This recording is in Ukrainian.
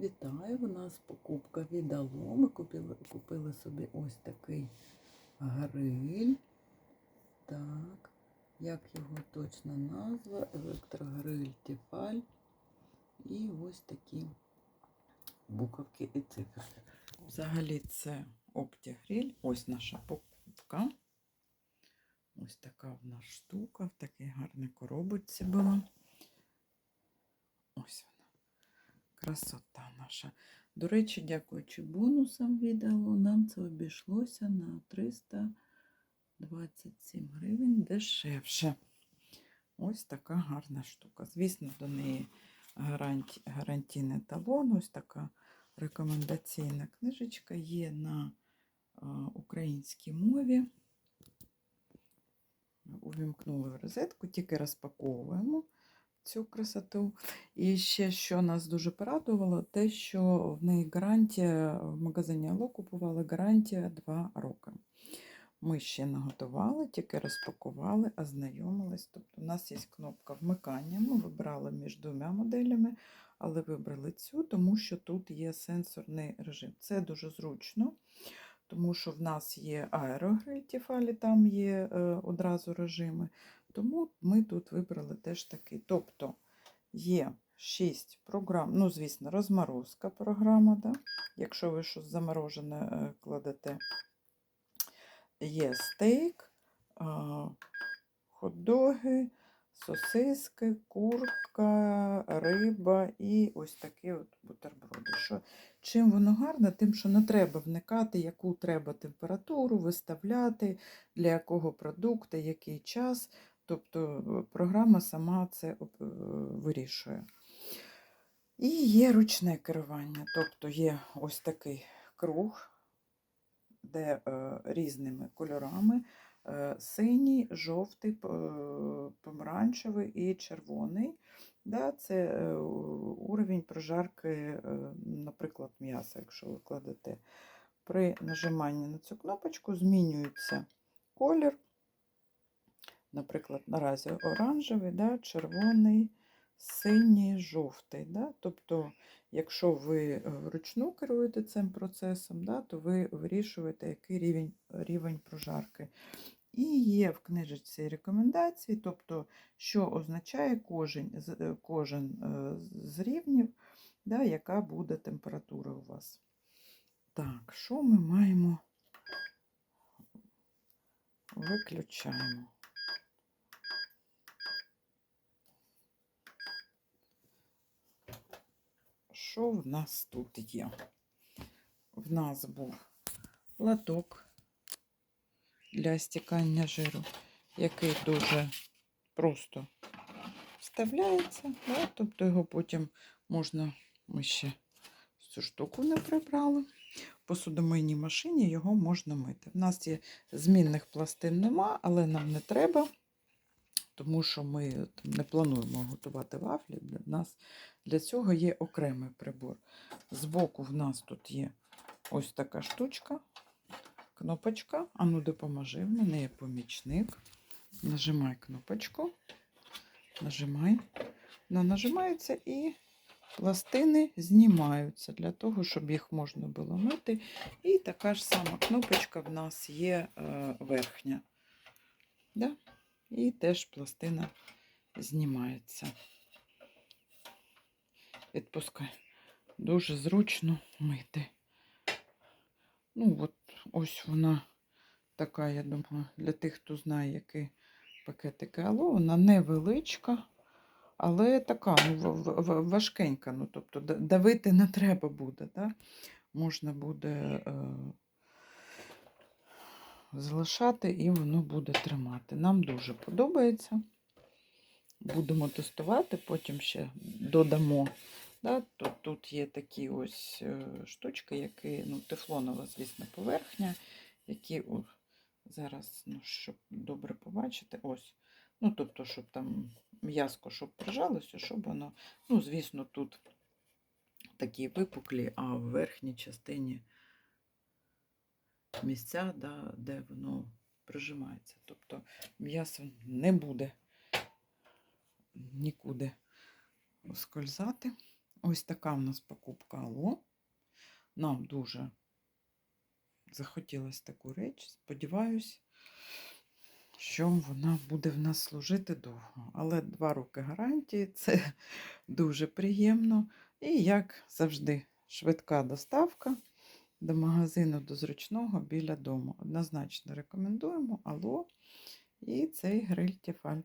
Вітаю! У нас покупка від Ало. Ми купили, купили собі ось такий гриль. Так, як його точна назва? Електрогриль Тефаль. І ось такі буковки і циферки. Взагалі це Оптігриль. Ось наша покупка. Ось така в нас штука, в такій гарній коробочці була. Ось вона. Красота наша. До речі, дякуючи бонусам відео, нам це обійшлося на 327 гривень дешевше. Ось така гарна штука. Звісно, до неї гаранті, гарантійний талон, ось така рекомендаційна книжечка є на українській мові. Увімкнули в розетку, тільки розпаковуємо цю красоту. І ще, що нас дуже порадувало, те, що в неї гарантія в магазині Ало купували гарантія 2 роки. Ми ще не готували, тільки розпакували, ознайомились. Тобто у нас є кнопка вмикання. Ми вибрали між двома моделями, але вибрали цю, тому що тут є сенсорний режим. Це дуже зручно, тому що в нас є аерогриль Тіфалі, там є е, одразу режими. Тому ми тут вибрали теж такий. Тобто є 6 програм, ну, звісно, розморозка програма, да? якщо ви щось заморожене е, кладете. Є стейк, хот-доги, сосиски, курка, риба і ось такі от бутерброди. Що, чим воно гарне, тим, що не треба вникати, яку треба температуру виставляти, для якого продукту, який час. Тобто е, програма сама це е, вирішує. І є ручне керування, тобто є ось такий круг, де е, різними кольорами синій, жовтий, помаранчевий і червоний. Да, це уровень прожарки, наприклад, м'яса, якщо ви кладете. При нажиманні на цю кнопочку змінюється колір. Наприклад, наразі оранжевий, да, червоний, синій, жовтий. Да? Тобто, якщо ви е, вручну керуєте цим процесом, да, то ви вирішуєте, який рівень, рівень прожарки. І є в книжечці рекомендації, тобто, що означає кожен, е, кожен е, з рівнів, да, яка буде температура у вас. Так, що ми маємо? Виключаємо. Що в нас тут є? В нас був латок для стікання жиру, який дуже просто вставляється, да? тобто його потім можна, ми ще цю штуку не прибрали. В посудомийній машині його можна мити. У нас є змінних пластин нема, але нам не треба, тому що ми не плануємо готувати вафлі. Для нас для цього є окремий прибор. Збоку в нас тут є ось така штучка, кнопочка. Ану, допоможи, в мене є помічник. Нажимай кнопочку, нажимай. Вона нажимається і пластини знімаються для того, щоб їх можна було мити. І така ж сама кнопочка в нас є е, верхня. Да? І теж пластина знімається. Відпускай. Дуже зручно мити. Ну, от ось вона така, я думаю, для тих, хто знає, який пакетик Ало, вона невеличка, але така ну, важкенька. Ну, тобто давити не треба буде. Да? Можна буде е, залишати і воно буде тримати. Нам дуже подобається. Будемо тестувати, потім ще додамо. Да? Тут, тут є такі ось е, штучки, які, ну, тефлонова, звісно, поверхня, які о, зараз, ну, щоб добре побачити, ось. Ну, тобто, щоб там м'язко, щоб прижалося, щоб воно, ну, звісно, тут такі випуклі, а в верхній частині місця, да, де воно прижимається. Тобто м'ясо не буде нікуди скользати. Ось така в нас покупка Алло. Нам дуже захотілося таку річ. Сподіваюсь, що вона буде в нас служити довго. Але два роки гарантії це дуже приємно. І, як завжди, швидка доставка до магазину до зручного біля дому. Однозначно рекомендуємо. Алло. І цей гриль Тефаль